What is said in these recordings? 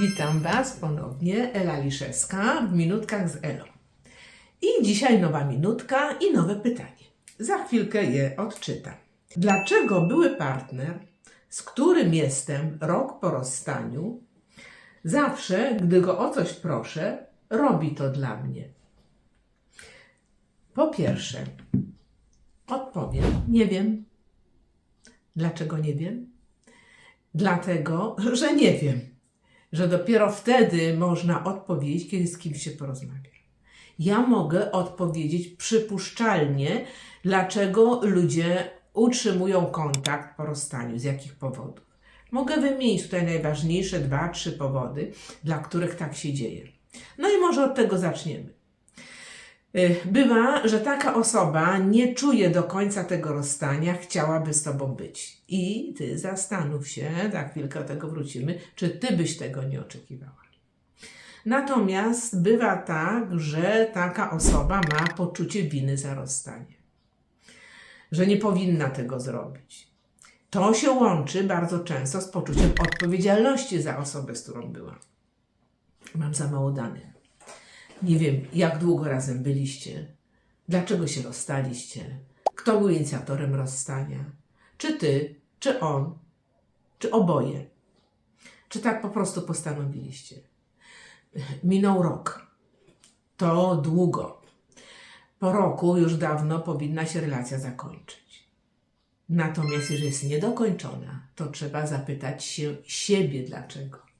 Witam Was ponownie, Ela Liszewska w Minutkach z Elą. I dzisiaj nowa minutka i nowe pytanie. Za chwilkę je odczytam. Dlaczego były partner, z którym jestem rok po rozstaniu, zawsze, gdy go o coś proszę, robi to dla mnie? Po pierwsze, odpowiem, nie wiem. Dlaczego nie wiem? Dlatego, że nie wiem że dopiero wtedy można odpowiedzieć, kiedy z kimś się porozmawia. Ja mogę odpowiedzieć przypuszczalnie, dlaczego ludzie utrzymują kontakt po rozstaniu, z jakich powodów. Mogę wymienić tutaj najważniejsze dwa, trzy powody, dla których tak się dzieje. No i może od tego zaczniemy. Y, Bywa, że taka osoba nie czuje do końca tego rozstania, chciałaby z tobą być. I ty zastanów się, za chwilkę do tego wrócimy, czy ty byś tego nie oczekiwała. Natomiast bywa tak, że taka osoba ma poczucie winy za rozstanie, że nie powinna tego zrobić. To się łączy bardzo często z poczuciem odpowiedzialności za osobę, z którą była. Mam za mało danych. Nie wiem, jak długo razem byliście, dlaczego się rozstaliście, kto był inicjatorem rozstania, czy ty, czy on, czy oboje, czy tak po prostu postanowiliście. Minął rok. To długo. Po roku już dawno powinna się relacja zakończyć. Natomiast jeżeli jest niedokończona, to trzeba zapytać się siebie dlaczego.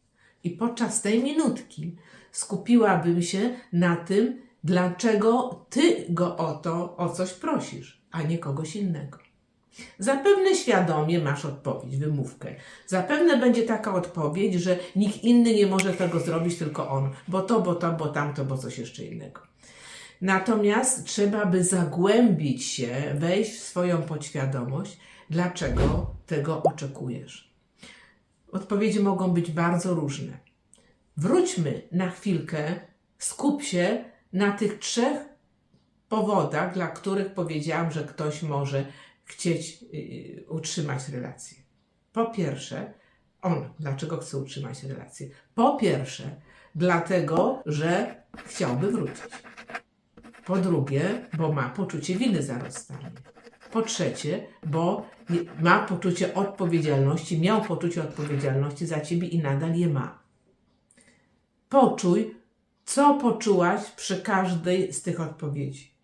I podczas tej minutki skupiłabym się na tym, dlaczego ty go o to, o coś prosisz, a nie kogoś innego. Zapewne świadomie masz odpowiedź, wymówkę. Zapewne będzie taka odpowiedź, że nikt inny nie może tego zrobić, tylko on, bo to, bo to, bo tamto, bo coś jeszcze innego. Natomiast trzeba by zagłębić się, wejść w swoją podświadomość, dlaczego tego oczekujesz. Odpowiedzi mogą być bardzo różne. Wróćmy na chwilkę, skup się na tych trzech powodach, dla których powiedziałam, że ktoś może chcieć yy, utrzymać relację. Po pierwsze, on, dlaczego chce utrzymać relację? Po pierwsze, dlatego, że chciałby wrócić. Po drugie, bo ma poczucie winy za rozstanie. Po trzecie, bo ma poczucie odpowiedzialności, miał poczucie odpowiedzialności za ciebie i nadal je ma. Poczuj, co poczułaś przy każdej z tych odpowiedzi.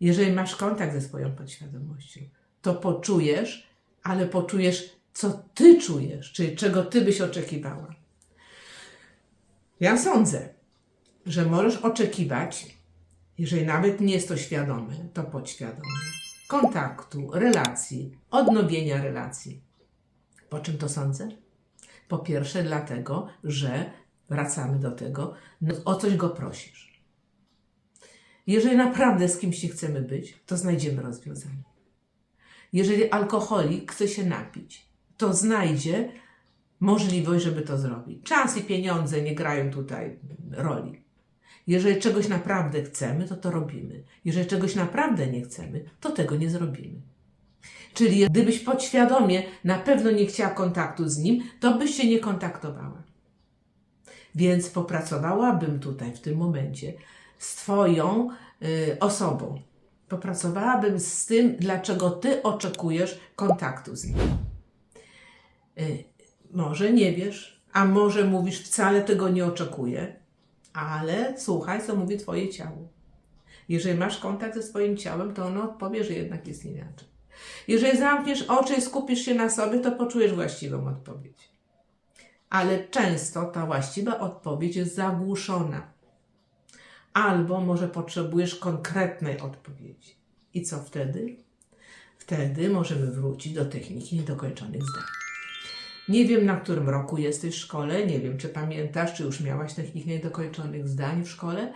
Jeżeli masz kontakt ze swoją podświadomością, to poczujesz, ale poczujesz, co ty czujesz, czyli czego ty byś oczekiwała. Ja sądzę, że możesz oczekiwać, jeżeli nawet nie jest to świadome, to podświadome, kontaktu, relacji, odnowienia relacji. Po czym to sądzę? Po pierwsze, dlatego, że wracamy do tego, no, o coś go prosisz. Jeżeli naprawdę z kimś nie chcemy być, to znajdziemy rozwiązanie. Jeżeli alkoholik chce się napić, to znajdzie możliwość, żeby to zrobić. Czas i pieniądze nie grają tutaj roli. Jeżeli czegoś naprawdę chcemy, to to robimy. Jeżeli czegoś naprawdę nie chcemy, to tego nie zrobimy. Czyli gdybyś podświadomie na pewno nie chciała kontaktu z nim, to byś się nie kontaktowała. Więc popracowałabym tutaj w tym momencie z Twoją y, osobą. Popracowałabym z tym, dlaczego Ty oczekujesz kontaktu z nim. Y, może nie wiesz, a może mówisz, wcale tego nie oczekuję, ale słuchaj, co mówi Twoje ciało. Jeżeli masz kontakt ze swoim ciałem, to ono odpowie, że jednak jest inaczej. Jeżeli zamkniesz oczy i skupisz się na sobie, to poczujesz właściwą odpowiedź. Ale często ta właściwa odpowiedź jest zagłuszona. Albo może potrzebujesz konkretnej odpowiedzi. I co wtedy? Wtedy możemy wrócić do techniki niedokończonych zdań. Nie wiem, na którym roku jesteś w szkole, nie wiem, czy pamiętasz, czy już miałaś technikę niedokończonych zdań w szkole,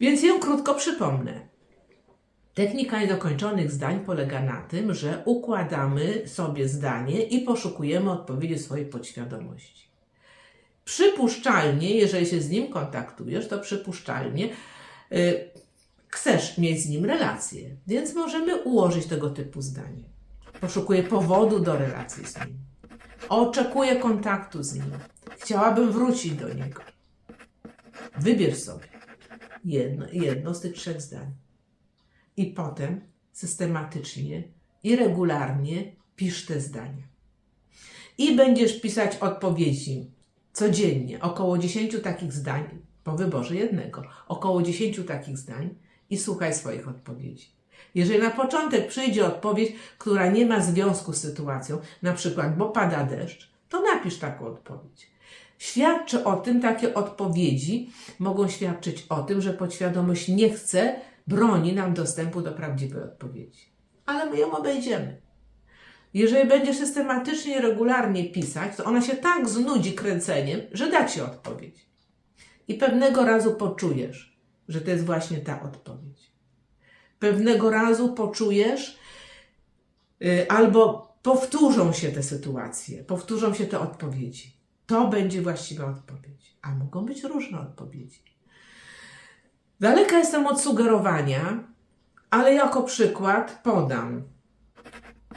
więc ją krótko przypomnę. Technika niedokończonych zdań polega na tym, że układamy sobie zdanie i poszukujemy odpowiedzi swojej podświadomości. Przypuszczalnie, jeżeli się z nim kontaktujesz, to przypuszczalnie y, chcesz mieć z nim relację, więc możemy ułożyć tego typu zdanie. Poszukuję powodu do relacji z nim. Oczekuję kontaktu z nim. chciałabym wrócić do niego. Wybierz sobie jedno, jedno z tych trzech zdań. I potem systematycznie i regularnie pisz te zdania. I będziesz pisać odpowiedzi codziennie, około 10 takich zdań, po wyborze jednego, około 10 takich zdań i słuchaj swoich odpowiedzi. Jeżeli na początek przyjdzie odpowiedź, która nie ma związku z sytuacją, na przykład, bo pada deszcz, to napisz taką odpowiedź. Świadczy o tym, takie odpowiedzi mogą świadczyć o tym, że podświadomość nie chce, broni nam dostępu do prawdziwej odpowiedzi. Ale my ją obejdziemy. Jeżeli będziesz systematycznie regularnie pisać, to ona się tak znudzi kręceniem, że da ci odpowiedź. I pewnego razu poczujesz, że to jest właśnie ta odpowiedź. Pewnego razu poczujesz, y, albo powtórzą się te sytuacje, powtórzą się te odpowiedzi. To będzie właściwa odpowiedź. A mogą być różne odpowiedzi. Daleka jestem od sugerowania, ale jako przykład podam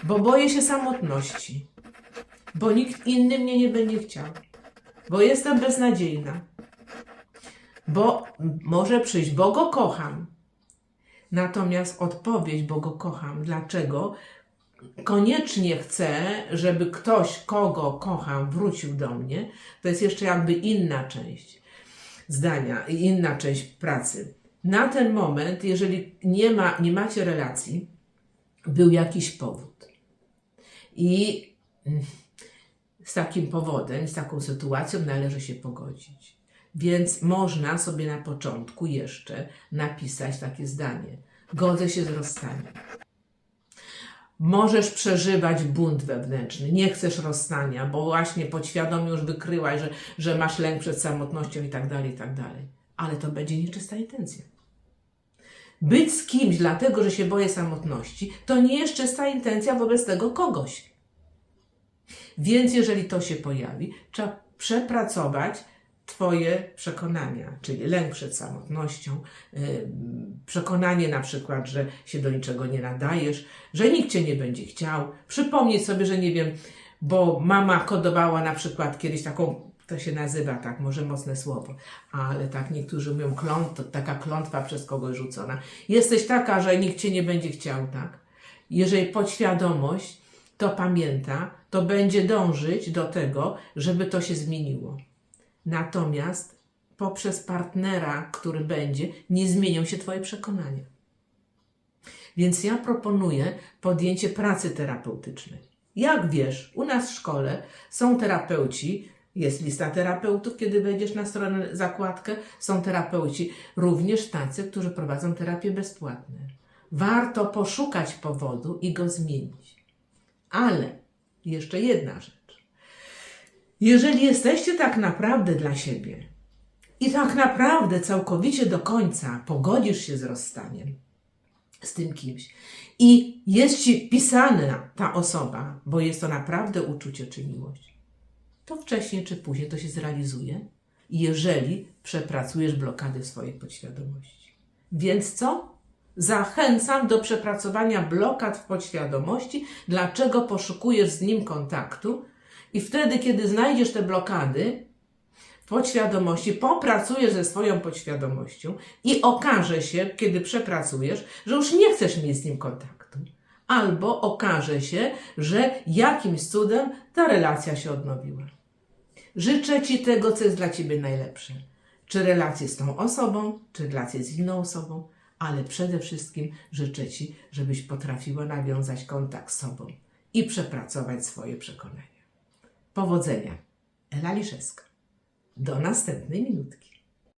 bo boję się samotności, bo nikt inny mnie nie będzie chciał, bo jestem beznadziejna, bo może przyjść, bo go kocham. Natomiast odpowiedź, bo go kocham, dlaczego? Koniecznie chcę, żeby ktoś, kogo kocham, wrócił do mnie. To jest jeszcze jakby inna część zdania inna część pracy. Na ten moment, jeżeli nie, ma, nie macie relacji, był jakiś powód. I mm, z takim powodem, z taką sytuacją należy się pogodzić. Więc można sobie na początku jeszcze napisać takie zdanie: Godzę się z rozstaniem. Możesz przeżywać bunt wewnętrzny, nie chcesz rozstania, bo właśnie podświadomie już wykryłaś, że, że masz lęk przed samotnością i tak dalej, i tak dalej. Ale to będzie nieczysta intencja. Być z kimś, dlatego że się boję samotności, to nie jest czysta intencja wobec tego kogoś. Więc jeżeli to się pojawi, trzeba przepracować Twoje przekonania, czyli lęk przed samotnością, yy, przekonanie na przykład, że się do niczego nie nadajesz, że nikt Cię nie będzie chciał, przypomnieć sobie, że nie wiem, bo mama kodowała na przykład kiedyś taką to się nazywa tak, może mocne słowo, ale tak niektórzy mówią kląt, to taka klątwa przez kogoś rzucona. Jesteś taka, że nikt cię nie będzie chciał, tak? Jeżeli podświadomość to pamięta, to będzie dążyć do tego, żeby to się zmieniło. Natomiast poprzez partnera, który będzie, nie zmienią się Twoje przekonania. Więc ja proponuję podjęcie pracy terapeutycznej. Jak wiesz, u nas w szkole są terapeuci, jest lista terapeutów, kiedy wejdziesz na stronę zakładkę, są terapeuci, również tacy, którzy prowadzą terapie bezpłatne. Warto poszukać powodu i go zmienić. Ale jeszcze jedna rzecz. Jeżeli jesteście tak naprawdę dla siebie i tak naprawdę całkowicie do końca pogodzisz się z rozstaniem z tym kimś i jest ci pisana ta osoba, bo jest to naprawdę uczucie czy miłość, to wcześniej czy później to się zrealizuje, jeżeli przepracujesz blokady swojej podświadomości. Więc co? Zachęcam do przepracowania blokad w podświadomości, dlaczego poszukujesz z nim kontaktu, i wtedy, kiedy znajdziesz te blokady podświadomości, popracujesz ze swoją podświadomością i okaże się, kiedy przepracujesz, że już nie chcesz mieć z nim kontaktu. Albo okaże się, że jakimś cudem ta relacja się odnowiła. Życzę Ci tego, co jest dla Ciebie najlepsze. Czy relacje z tą osobą, czy relacje z inną osobą, ale przede wszystkim życzę Ci, żebyś potrafiła nawiązać kontakt z sobą i przepracować swoje przekonania. Powodzenia. Ela Liszewska. Do następnej minutki.